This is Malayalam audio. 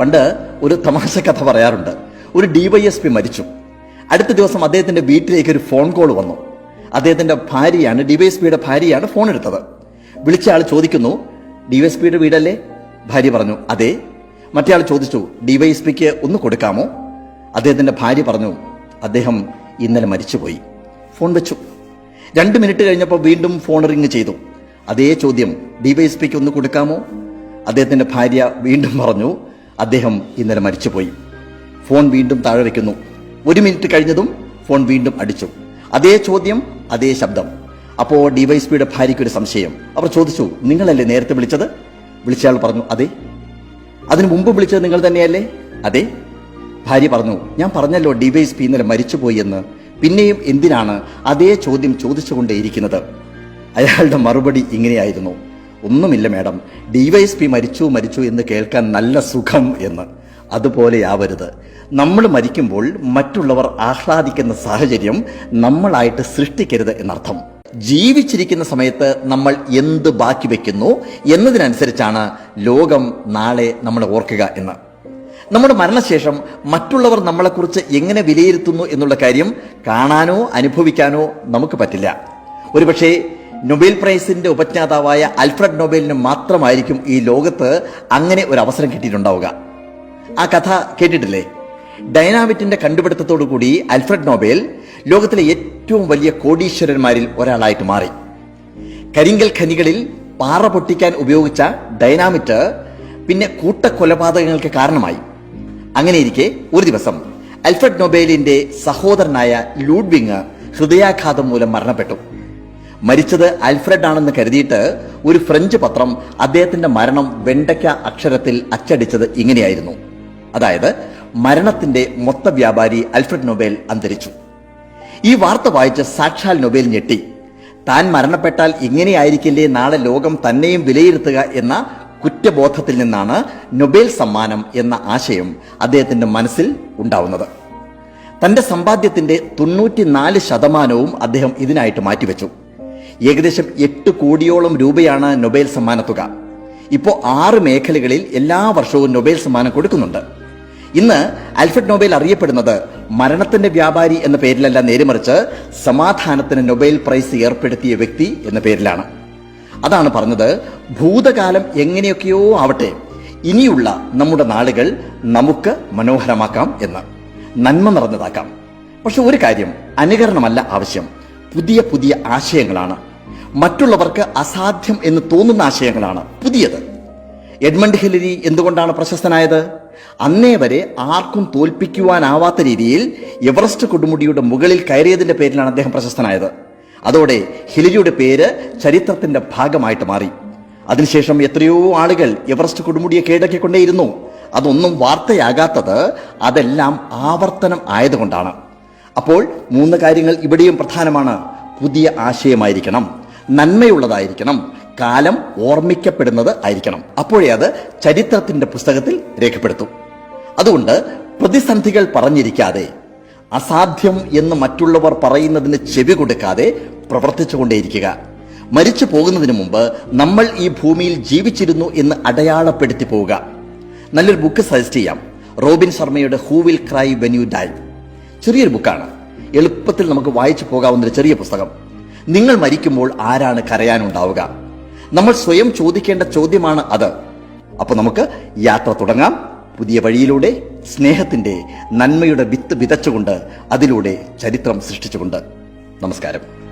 പണ്ട് ഒരു തമാശ കഥ പറയാറുണ്ട്. ഒരു ഡിവൈഎസ്പി മരിച്ചു. അടുത്ത ദിവസം അദ്ദേഹത്തിന്റെ വീട്ടിലേക്ക് ഒരു ഫോൺ കോൾ വന്നു. അദ്ദേഹത്തിന്റെ ഭാര്യയാണ് ഡിവൈഎസ്പിയുടെ ഭാര്യയാണ് ഫോൺ എടുത്തത്. വിളിച്ച ആൾ ചോദിക്കുന്നു ഡിവൈഎസ്പിയുടെ വീടല്ലേ? ഭാര്യ പറഞ്ഞു അതെ. മറ്റേ ആൾ ചോദിച്ചു ഡിവൈഎസ്പിക്ക് ഒന്ന് കൊടുക്കാമോ? അദ്ദേഹത്തിന്റെ ഭാര്യ പറഞ്ഞു അദ്ദേഹം ഇന്നലെ മരിച്ചുപോയി. ഫോൺ വെച്ചു. രണ്ട് മിനിറ്റ് കഴിഞ്ഞപ്പോൾ വീണ്ടും ഫോൺ റിങ് ചെയ്തു. അതേ ചോദ്യം ഡിവൈഎസ്പിക്ക് ഒന്ന് കൊടുക്കാമോ? അദ്ദേഹത്തിന്റെ ഭാര്യ വീണ്ടും പറഞ്ഞു അദ്ദേഹം ഇന്നലെ മരിച്ചുപോയി. ഫോൺ വീണ്ടും താഴെ വെക്കുന്നു. ഒരു മിനിറ്റ് കഴിഞ്ഞതും ഫോൺ വീണ്ടും അടിച്ചു. അതേ ചോദ്യം അതേ ശബ്ദം. അപ്പോൾ ഡിവൈഎസ്പിയുടെ ഭാര്യയ്ക്ക് ഒരു സംശയം. അവർ ചോദിച്ചു നിങ്ങളല്ലേ നേരത്തെ വിളിച്ചത്? വിളിച്ചയാൾ പറഞ്ഞു അതെ. അതിനു മുമ്പ് വിളിച്ചത് നിങ്ങൾ തന്നെയല്ലേ? അതെ. ഭാര്യ പറഞ്ഞു ഞാൻ പറഞ്ഞല്ലോ ഡിവൈഎസ്പി ഇന്നലെ മരിച്ചുപോയി എന്ന്. പിന്നെയും എന്തിനാണ് അതേ ചോദ്യം ചോദിച്ചുകൊണ്ടേയിരിക്കുന്നത്? അയാളുടെ മറുപടി ഇങ്ങനെയായിരുന്നു. ഒന്നുമില്ല മാഡം. ഡിവൈഎസ്പി മരിച്ചു മരിച്ചു എന്ന് കേൾക്കാൻ നല്ല സുഖം എന്ന്. അതുപോലെയാവരുത് നമ്മൾ മരിക്കുമ്പോൾ മറ്റുള്ളവർ ആഹ്ലാദിക്കുന്ന സാഹചര്യം നമ്മളായിട്ട് സൃഷ്ടിക്കരുത് എന്നർത്ഥം. ജീവിച്ചിരിക്കുന്ന സമയത്ത് നമ്മൾ എന്ത് ബാക്കി വെക്കുന്നു എന്നതിനനുസരിച്ചാണ് ലോകം നാളെ നമ്മളെ ഓർക്കുക എന്ന്. നമ്മുടെ മരണശേഷം മറ്റുള്ളവർ നമ്മളെക്കുറിച്ച് എങ്ങനെ വിലയിരുത്തുന്നു എന്നുള്ള കാര്യം കാണാനോ അനുഭവിക്കാനോ നമുക്ക് പറ്റില്ല. ഒരുപക്ഷെ നൊബേൽ പ്രൈസിന്റെ ഉപജ്ഞാതാവായ അൽഫ്രഡ് നൊബേലിന് മാത്രമായിരിക്കും ഈ ലോകത്ത് അങ്ങനെ ഒരു അവസരം കിട്ടിയിട്ടുണ്ടാവുക. ആ കഥ കേട്ടിട്ടില്ലേ? ഡൈനാമിറ്റിന്റെ കണ്ടുപിടുത്തത്തോടു കൂടി അൽഫ്രഡ് നൊബേൽ ലോകത്തിലെ ഏറ്റവും വലിയ കോടീശ്വരന്മാരിൽ ഒരാളായിട്ട് മാറി. കരിങ്കൽ ഖനികളിൽ പാറ പൊട്ടിക്കാൻ ഉപയോഗിച്ച ഡൈനാമിറ്റ് പിന്നെ കൂട്ടക്കൊലപാതകങ്ങൾക്ക് കാരണമായി. അങ്ങനെയിരിക്കെ ഒരു ദിവസം അൽഫ്രഡ് നൊബേലിന്റെ സഹോദരനായ ലൂഡ്വിങ് ഹൃദയാഘാതം മൂലം മരണപ്പെട്ടു. മരിച്ചത് അൽഫ്രഡ് ആണെന്ന് കരുതിയിട്ട് ഒരു ഫ്രഞ്ച് പത്രം അദ്ദേഹത്തിന്റെ മരണം വെണ്ടയ്ക്ക അക്ഷരത്തിൽ അച്ചടിച്ചത് ഇങ്ങനെയായിരുന്നു. അതായത് മരണത്തിന്റെ മൊത്ത വ്യാപാരി അൽഫ്രഡ് നൊബേൽ അന്തരിച്ചു. ഈ വാർത്ത വായിച്ച് സാക്ഷാൽ നൊബേൽ ഞെട്ടി. താൻ മരണപ്പെട്ടാൽ ഇങ്ങനെയായിരിക്കില്ലേ നാളെ ലോകം തന്നെയും വിലയിരുത്തുക എന്ന കുറ്റബോധത്തിൽ നിന്നാണ് നൊബേൽ സമ്മാനം എന്ന ആശയം അദ്ദേഹത്തിന്റെ മനസ്സിൽ ഉണ്ടാവുന്നത്. തന്റെ സമ്പാദ്യത്തിന്റെ തൊണ്ണൂറ്റിനാല് ശതമാനവും അദ്ദേഹം ഇതിനായിട്ട് മാറ്റിവെച്ചു. ഏകദേശം എട്ട് കോടിയോളം രൂപയാണ് നൊബേൽ സമ്മാനത്തുക ഇപ്പോൾ ആറ് മേഖലകളിൽ എല്ലാ വർഷവും നൊബേൽ സമ്മാനം കൊടുക്കുന്നുണ്ട്. ഇന്ന് അൽഫ്രഡ് നൊബേൽ അറിയപ്പെടുന്നത് മരണത്തിന്റെ വ്യാപാരി എന്ന പേരിലല്ല നേരിമറിച്ച് സമാധാനത്തിന് നൊബേൽ പ്രൈസ് ഏർപ്പെടുത്തിയ വ്യക്തി എന്ന പേരിലാണ്. അതാണ് പറഞ്ഞത് ഭൂതകാലം എങ്ങനെയൊക്കെയോ ആവട്ടെ ഇനിയുള്ള നമ്മുടെ നാളുകൾ നമുക്ക് മനോഹരമാക്കാം എന്ന്. നന്മ നിറഞ്ഞതാക്കാം. പക്ഷെ ഒരു കാര്യം അനുകരണമല്ല ആവശ്യം. പുതിയ പുതിയ ആശയങ്ങളാണ്. മറ്റുള്ളവർക്ക് അസാധ്യം എന്ന് തോന്നുന്ന ആശയങ്ങളാണ് പുതിയത്. എഡ്മണ്ട് ഹിലരി എന്തുകൊണ്ടാണ് പ്രശസ്തനായത്? അന്നേ വരെ ആർക്കും തോൽപ്പിക്കുവാനാവാത്ത രീതിയിൽ എവറസ്റ്റ് കൊടുമുടിയുടെ മുകളിൽ കയറിയതിന്റെ പേരിലാണ് അദ്ദേഹം പ്രശസ്തനായത്. അതോടെ ഹിലരിയുടെ പേര് ചരിത്രത്തിന്റെ ഭാഗമായിട്ട് മാറി. അതിനുശേഷം എത്രയോ ആളുകൾ എവറസ്റ്റ് കൊടുമുടിയെ കീഴടക്കിക്കൊണ്ടേയിരുന്നു. അതൊന്നും വാർത്തയാകാത്തത് അതെല്ലാം ആവർത്തനം ആയതുകൊണ്ടാണ്. അപ്പോൾ മൂന്ന് കാര്യങ്ങൾ ഇവിടെയും പ്രധാനമാണ്. പുതിയ ആശയമായിരിക്കണം. നന്മയുള്ളതായിരിക്കണം. കാലം ഓർമ്മിക്കപ്പെടുന്നത് ആയിരിക്കണം. അപ്പോഴേ അത് ചരിത്രത്തിന്റെ പുസ്തകത്തിൽ രേഖപ്പെടുത്തും. അതുകൊണ്ട് പ്രതിസന്ധികൾ പറഞ്ഞിരിക്കാതെ അസാധ്യം എന്ന് മറ്റുള്ളവർ പറയുന്നതിന് ചെവി കൊടുക്കാതെ പ്രവർത്തിച്ചുകൊണ്ടേയിരിക്കുക മരിച്ചു പോകുന്നതിന് മുമ്പ് നമ്മൾ ഈ ഭൂമിയിൽ ജീവിച്ചിരുന്നു എന്ന് അടയാളപ്പെടുത്തി പോവുക. നല്ലൊരു ബുക്ക് സജസ്റ്റ് ചെയ്യാം. റോബിൻ ശർമ്മയുടെ who will cry when you die ചെറിയൊരു ബുക്കാണ്. എളുപ്പത്തിൽ നമുക്ക് വായിച്ചു പോകാവുന്ന ഒരു ചെറിയ പുസ്തകം. നിങ്ങൾ മരിക്കുമ്പോൾ ആരാണ് കരയാനുണ്ടാവുക? നമ്മൾ സ്വയം ചോദിക്കേണ്ട ചോദ്യമാണ് അത്. അപ്പൊ നമുക്ക് യാത്ര തുടങ്ങാം. പുതിയ വഴിയിലൂടെ സ്നേഹത്തിന്റെ നന്മയുടെ വിത്ത് വിതച്ചുകൊണ്ട് അതിലൂടെ ചരിത്രം സൃഷ്ടിച്ചുകൊണ്ട്. നമസ്കാരം.